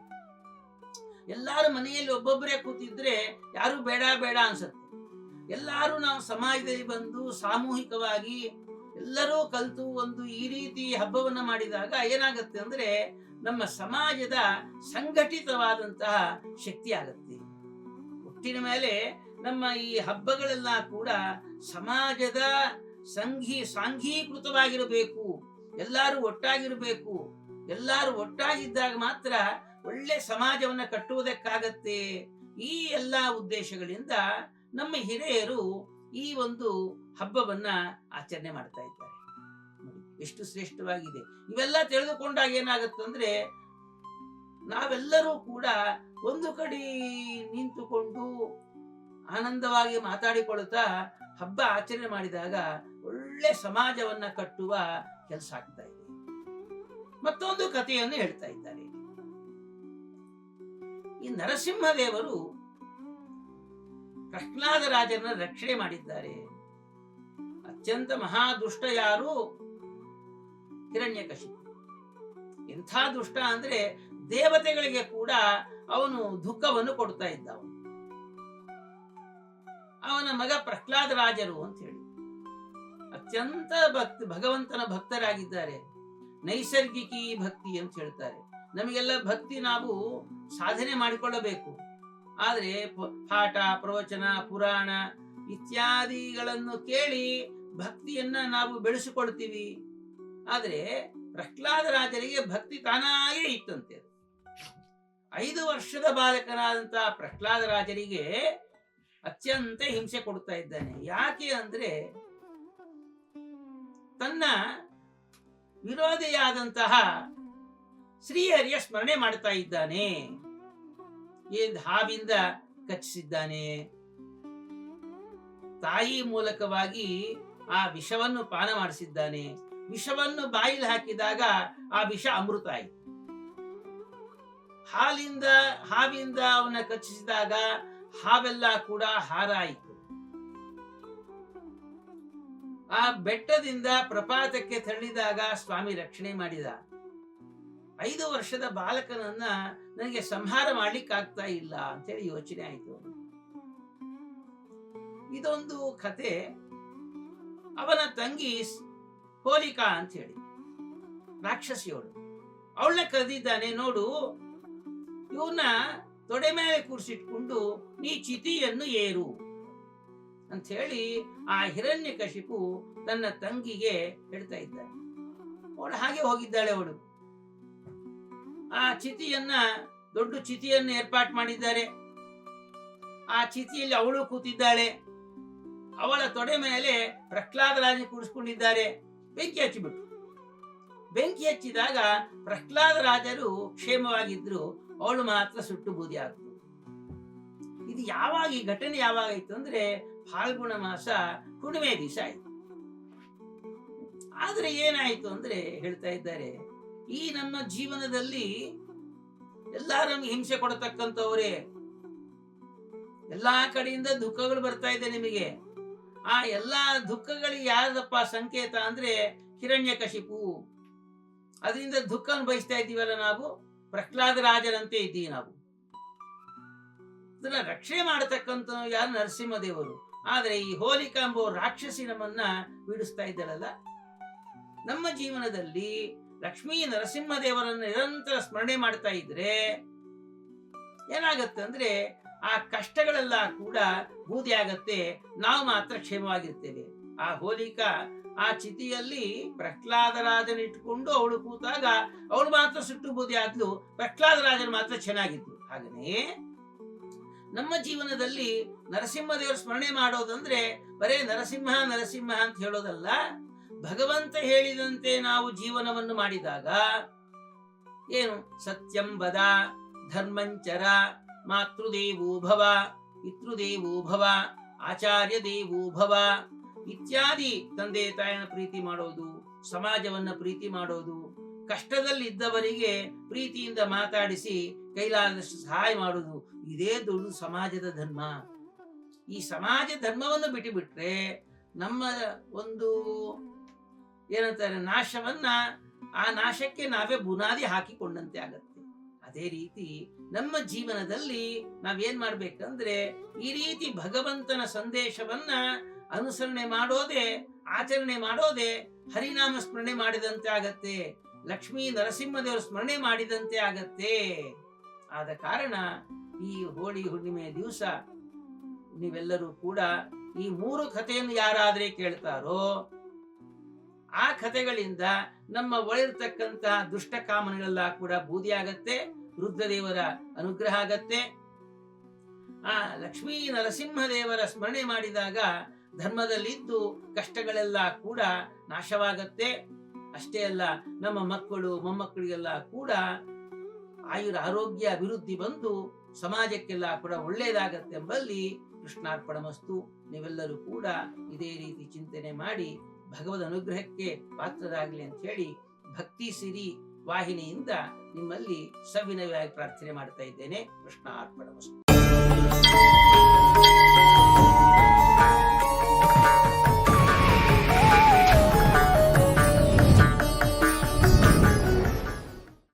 ಎಲ್ಲಾರು ಮನೆಯಲ್ಲಿ ಒಬ್ಬೊಬ್ಬರೇ ಕೂತಿದ್ರೆ ಯಾರು ಬೇಡ ಬೇಡ ಅನ್ಸುತ್ತೆ. ಎಲ್ಲಾರು ನಾವು ಸಮಾಜದಲ್ಲಿ ಬಂದು ಸಾಮೂಹಿಕವಾಗಿ ಎಲ್ಲರೂ ಕಲಿತು ಒಂದು ಈ ರೀತಿ ಹಬ್ಬವನ್ನ ಮಾಡಿದಾಗ ಏನಾಗುತ್ತೆ ಅಂದ್ರೆ ನಮ್ಮ ಸಮಾಜದ ಸಂಘಟಿತವಾದಂತಹ ಶಕ್ತಿ ಆಗುತ್ತೆ. ಒಟ್ಟಿನ ಮೇಲೆ ನಮ್ಮ ಈ ಹಬ್ಬಗಳೆಲ್ಲ ಕೂಡ ಸಮಾಜದ ಸಂಘಿ ಸಾಂಘೀಕೃತವಾಗಿರಬೇಕು. ಎಲ್ಲರೂ ಒಟ್ಟಾಗಿರಬೇಕು. ಎಲ್ಲರೂ ಒಟ್ಟಾಗಿದ್ದಾಗ ಮಾತ್ರ ಒಳ್ಳೆ ಸಮಾಜವನ್ನ ಕಟ್ಟುವುದಕ್ಕಾಗತ್ತೆ. ಈ ಎಲ್ಲ ಉದ್ದೇಶಗಳಿಂದ ನಮ್ಮ ಹಿರಿಯರು ಈ ಒಂದು ಹಬ್ಬವನ್ನ ಆಚರಣೆ ಮಾಡ್ತಾ ಇದ್ದಾರೆ. ಎಷ್ಟು ಶ್ರೇಷ್ಠವಾಗಿದೆ. ಇವೆಲ್ಲ ತಿಳಿದುಕೊಂಡಾಗ ಏನಾಗುತ್ತಂದ್ರೆ ನಾವೆಲ್ಲರೂ ಕೂಡ ಒಂದು ಕಡೆ ನಿಂತುಕೊಂಡು ಆನಂದವಾಗಿ ಮಾತಾಡಿಕೊಳ್ಳುತ್ತಾ ಹಬ್ಬ ಆಚರಣೆ ಮಾಡಿದಾಗ ಒಳ್ಳೆ ಸಮಾಜವನ್ನ ಕಟ್ಟುವ ಕೆಲಸ ಆಗ್ತಾ ಇದೆ. ಮತ್ತೊಂದು ಕಥೆಯನ್ನು ಹೇಳ್ತಾ ಇದ್ದಾರೆ. ಈ ನರಸಿಂಹದೇವರು ಕೃಷ್ಣಾದ ರಾಜರನ್ನ ರಕ್ಷಣೆ ಮಾಡಿದ್ದಾರೆ. ಅತ್ಯಂತ ಮಹಾದುಷ್ಟ ಯಾರು? ಹಿರಣ್ಯಕಶಿಪು ಎಂಥ ದುಷ್ಟ ಅಂದ್ರೆ ದೇವತೆಗಳಿಗೆ ಕೂಡ ಅವನು ದುಃಖವನ್ನು ಕೊಡ್ತಾ ಇದ್ದ ಅವನು ಮಗ ಪ್ರಹ್ಲಾದ ರಾಜರು ಅಂತ ಹೇಳಿ. ಅತ್ಯಂತ ಭಕ್ತಿ, ಭಗವಂತನ ಭಕ್ತರಾಗಿದ್ದಾರೆ. ನೈಸರ್ಗಿಕಿ ಭಕ್ತಿ ಅಂತ ಹೇಳ್ತಾರೆ. ನಮಗೆಲ್ಲ ಭಕ್ತಿ ನಾವು ಸಾಧನೆ ಮಾಡಿಕೊಳ್ಳಬೇಕು. ಆದರೆ ಪಾಠ, ಪ್ರವಚನ, ಪುರಾಣ ಇತ್ಯಾದಿಗಳನ್ನು ಕೇಳಿ ಭಕ್ತಿಯನ್ನ ನಾವು ಬೆಳೆಸಿಕೊಳ್ತೀವಿ. ಆದ್ರೆ ಪ್ರಹ್ಲಾದ ರಾಜರಿಗೆ ಭಕ್ತಿ ತಾನಾಗೇ ಇತ್ತಂತೆ. ಐದು ವರ್ಷದ ಬಾಲಕನಾದಂತಹ ಪ್ರಹ್ಲಾದ ರಾಜರಿಗೆ ಅತ್ಯಂತ ಹಿಂಸೆ ಕೊಡ್ತಾ ಇದ್ದಾನೆ. ಯಾಕೆ ಅಂದ್ರೆ ತನ್ನ ವಿರೋಧಿಯಾದಂತಹ ಶ್ರೀಹರಿಯ ಸ್ಮರಣೆ ಮಾಡ್ತಾ ಇದ್ದಾನೆ. ಹಾವಿಂದ ಕಚ್ಚಿಸಿದ್ದಾನೆ. ತಾಯಿ ಮೂಲಕವಾಗಿ ಆ ವಿಷವನ್ನು ಪಾನ ಮಾಡಿಸಿದ್ದಾನೆ. ವಿಷವನ್ನು ಬಾಯಿಲಿ ಹಾಕಿದಾಗ ಆ ವಿಷ ಅಮೃತ ಆಯಿತು. ಹಾಲಿಂದ, ಹಾವಿಂದ ಅವನ ಕಚ್ಚಿಸಿದಾಗ ಹಾವೆಲ್ಲ ಕೂಡ ಹಾರ ಆಯಿತು. ಆ ಬೆಟ್ಟದಿಂದ ಪ್ರಪಾತಕ್ಕೆ ತೆರಳಿದಾಗ ಸ್ವಾಮಿ ರಕ್ಷಣೆ ಮಾಡಿದ. ಐದು ವರ್ಷದ ಬಾಲಕನನ್ನ ನನಗೆ ಸಂಹಾರ ಮಾಡ್ಲಿಕ್ಕಾಗ್ತಾ ಇಲ್ಲ ಅಂತೇಳಿ ಯೋಚನೆ ಆಯಿತು. ಇದೊಂದು ಕತೆ. ಅವನ ತಂಗಿ ಹೋಲಿಕಾ ಅಂತ ಹೇಳಿ ರಾಕ್ಷಸಿಯವಳು ಅವಳನ್ನ ಕರೆದಿದ್ದಾನೆ, ನೋಡು. ಇವನ್ನ ತೊಡೆ ಮೇಲೆ ಕೂರಿಸಿಟ್ಕೊಂಡು ನೀ ಚಿತಿಯನ್ನು ಏರು ಅಂತ ಹೇಳಿ ಆ ಹಿರಣ್ಯ ಕಶಿಪು ತನ್ನ ತಂಗಿಗೆ ಹೇಳ್ತಾ ಇದ್ದಾನೆ. ಅವಳು ಹಾಗೆ ಹೋಗಿದ್ದಾಳೆ ಅವಳು. ಆ ಚಿತಿಯನ್ನ, ದೊಡ್ಡ ಚಿತಿಯನ್ನು ಏರ್ಪಾಟ್ ಮಾಡಿದ್ದಾರೆ. ಆ ಚಿತಿಯಲ್ಲಿ ಅವಳು ಕೂತಿದ್ದಾಳೆ. ಅವಳ ತೊಡೆ ಮೇಲೆ ಪ್ರಹ್ಲಾದರಾಜ ಕೂಡಿಸ್ಕೊಂಡಿದ್ದಾರೆ ಬೆಂಕಿ ಹಚ್ಚಿಬಿಟ್ರು ಬೆಂಕಿ ಹಚ್ಚಿದಾಗ ಪ್ರಹ್ಲಾದರಾಜರು ಕ್ಷೇಮವಾಗಿದ್ರು, ಅವಳು ಮಾತ್ರ ಸುಟ್ಟು ಬೂದಿ ಆಗ್ತು ಇದು ಯಾವಾಗ, ಈ ಘಟನೆ ಯಾವಾಗ ಆಯ್ತು ಅಂದ್ರೆ ಫಾಲ್ಗುಣ ಮಾಸ ಹುಣ್ಣಿಮೆ ದಿವಸ ಆಯ್ತು. ಆದ್ರೆ ಏನಾಯ್ತು ಅಂದ್ರೆ ಹೇಳ್ತಾ ಇದ್ದಾರೆ, ಈ ನಮ್ಮ ಜೀವನದಲ್ಲಿ ಎಲ್ಲಾ ನಮ್ಗೆ ಹಿಂಸೆ ಕೊಡತಕ್ಕಂಥವ್ರೆ, ಎಲ್ಲಾ ಕಡೆಯಿಂದ ದುಃಖಗಳು ಬರ್ತಾ ಇದೆ ನಿಮಗೆ. ಆ ಎಲ್ಲಾ ದುಃಖಗಳಿಗೆ ಯಾರದಪ್ಪ ಸಂಕೇತ ಅಂದ್ರೆ ಹಿರಣ್ಯಕಶಿಪು. ಅದರಿಂದ ದುಃಖ ಅನುಭವಿಸ್ತಾ ಇದ್ದೀವಲ್ಲ ನಾವು? ಪ್ರಹ್ಲಾದ ರಾಜರಂತೆ ಇದ್ದೀವಿ ನಾವು. ಅದನ್ನ ರಕ್ಷಣೆ ಮಾಡತಕ್ಕಂತ ಯಾರು ನರಸಿಂಹದೇವರು? ಆದರೆ ಈ ಹೋಲಿಕಾ ಎಂಬ ರಾಕ್ಷಸಿ ನಮ್ಮನ್ನ ಬಿಡಿಸ್ತಾ ಇದ್ದಾಳಲ್ಲ. ನಮ್ಮ ಜೀವನದಲ್ಲಿ ಲಕ್ಷ್ಮೀ ನರಸಿಂಹದೇವರನ್ನು ನಿರಂತರ ಸ್ಮರಣೆ ಮಾಡ್ತಾ ಇದ್ರೆ ಏನಾಗತ್ತೆ ಅಂದ್ರೆ ಆ ಕಷ್ಟಗಳೆಲ್ಲ ಕೂಡ ಬೂದಿ ಆಗತ್ತೆ ನಾವು ಮಾತ್ರ ಕ್ಷೇಮವಾಗಿರ್ತೇವೆ. ಆ ಹೋಲಿಕಾ, ಆ ಚಿತಿಯಲ್ಲಿ ಪ್ರಹ್ಲಾದರಾಜನ ಇಟ್ಟುಕೊಂಡು ಅವಳು ಕೂತಾಗ ಅವಳು ಮಾತ್ರ ಸುಟ್ಟು ಬೂದಿ ಆದ್ಲು, ಪ್ರಹ್ಲಾದರಾಜನ್ ಮಾತ್ರ ಚೆನ್ನಾಗಿದ್ದು ಹಾಗನೇ ನಮ್ಮ ಜೀವನದಲ್ಲಿ ನರಸಿಂಹದೇವರ ಸ್ಮರಣೆ ಮಾಡೋದಂದ್ರೆ ಬರೇ ನರಸಿಂಹ ನರಸಿಂಹ ಅಂತ ಹೇಳೋದಲ್ಲ. ಭಗವಂತ ಹೇಳಿದಂತೆ ನಾವು ಜೀವನವನ್ನು ಮಾಡಿದಾಗ ಏನು? ಸತ್ಯಂ ಬದ ಧರ್ಮಂಚರ ಮಾತೃದೇವೋ ಭವ ಪಿತೃದೇವೋ ಭವ ಆಚಾರ್ಯ ದೇವೋ ಭವ ಇತ್ಯಾದಿ ತಂದೆ ತಾಯಿನ ಪ್ರೀತಿ ಮಾಡೋದು, ಸಮಾಜವನ್ನ ಪ್ರೀತಿ ಮಾಡೋದು, ಕಷ್ಟದಲ್ಲಿದ್ದವರಿಗೆ ಪ್ರೀತಿಯಿಂದ ಮಾತಾಡಿಸಿ ಕೈಲಾದಷ್ಟು ಸಹಾಯ ಮಾಡೋದು ಇದೇ ದೊಡ್ಡ ಸಮಾಜದ ಧರ್ಮ. ಈ ಸಮಾಜ ಧರ್ಮವನ್ನು ಬಿಟ್ಟು ಬಿಟ್ರೆ ನಮ್ಮ ಒಂದು ಏನಂತಾರೆ, ನಾಶವನ್ನ ಆ ನಾಶಕ್ಕೆ ನಾವೇ ಬುನಾದಿ ಹಾಕಿಕೊಂಡಂತೆ ಆಗತ್ತೆ. ಅದೇ ರೀತಿ ನಮ್ಮ ಜೀವನದಲ್ಲಿ ನಾವೇನ್ ಮಾಡ್ಬೇಕಂದ್ರೆ ಈ ರೀತಿ ಭಗವಂತನ ಸಂದೇಶವನ್ನ ಅನುಸರಣೆ ಮಾಡೋದೇ, ಆಚರಣೆ ಮಾಡೋದೇ ಹರಿನಾಮ ಸ್ಮರಣೆ ಮಾಡಿದಂತೆ ಆಗತ್ತೆ. ಲಕ್ಷ್ಮೀ ನರಸಿಂಹದೇವರ ಸ್ಮರಣೆ ಮಾಡಿದಂತೆ ಆಗತ್ತೆ. ಆದ ಕಾರಣ ಈ ಹೋಳಿ ಹುಣ್ಣಿಮೆ ದಿವಸ ನೀವೆಲ್ಲರೂ ಕೂಡ ಈ ಮೂರು ಕಥೆಯನ್ನು ಯಾರಾದ್ರೆ ಕೇಳ್ತಾರೋ ಆ ಕಥೆಗಳಿಂದ ನಮ್ಮ ಒಳಿರ್ತಕ್ಕಂತಹ ದುಷ್ಟ ಕಾಮನೆಗಳೆಲ್ಲ ಕೂಡ ಬೂದಿ ಆಗತ್ತೆ ರುದ್ರದೇವರ ಅನುಗ್ರಹ ಆಗತ್ತೆ. ಆ ಲಕ್ಷ್ಮೀ ನರಸಿಂಹದೇವರ ಸ್ಮರಣೆ ಮಾಡಿದಾಗ ಧರ್ಮದಲ್ಲಿದ್ದು ಕಷ್ಟಗಳೆಲ್ಲ ಕೂಡ ನಾಶವಾಗತ್ತೆ. ಅಷ್ಟೇ ಅಲ್ಲ, ನಮ್ಮ ಮಕ್ಕಳು, ಮೊಮ್ಮಕ್ಕಳಿಗೆಲ್ಲ ಕೂಡ ಆಯುರ ಆರೋಗ್ಯ ಅಭಿವೃದ್ಧಿ ಬಂದು ಸಮಾಜಕ್ಕೆಲ್ಲ ಕೂಡ ಒಳ್ಳೆಯದಾಗತ್ತೆ ಎಂಬಲ್ಲಿ ಕೃಷ್ಣಾರ್ಪಣಮಸ್ತು. ನೀವೆಲ್ಲರೂ ಕೂಡ ಇದೇ ರೀತಿ ಚಿಂತನೆ ಮಾಡಿ ಭಗವದ್ ಅನುಗ್ರಹಕ್ಕೆ ಪಾತ್ರರಾಗಲಿ ಅಂತ ಹೇಳಿ ಭಕ್ತಿ ಸಿರಿ ವಾಹಿನಿಯಿಂದ ನಿಮ್ಮಲ್ಲಿ ಸವಿನಯವಾಗಿ ಪ್ರಾರ್ಥನೆ ಮಾಡ್ತಾ ಇದ್ದೇನೆ. ಕೃಷ್ಣ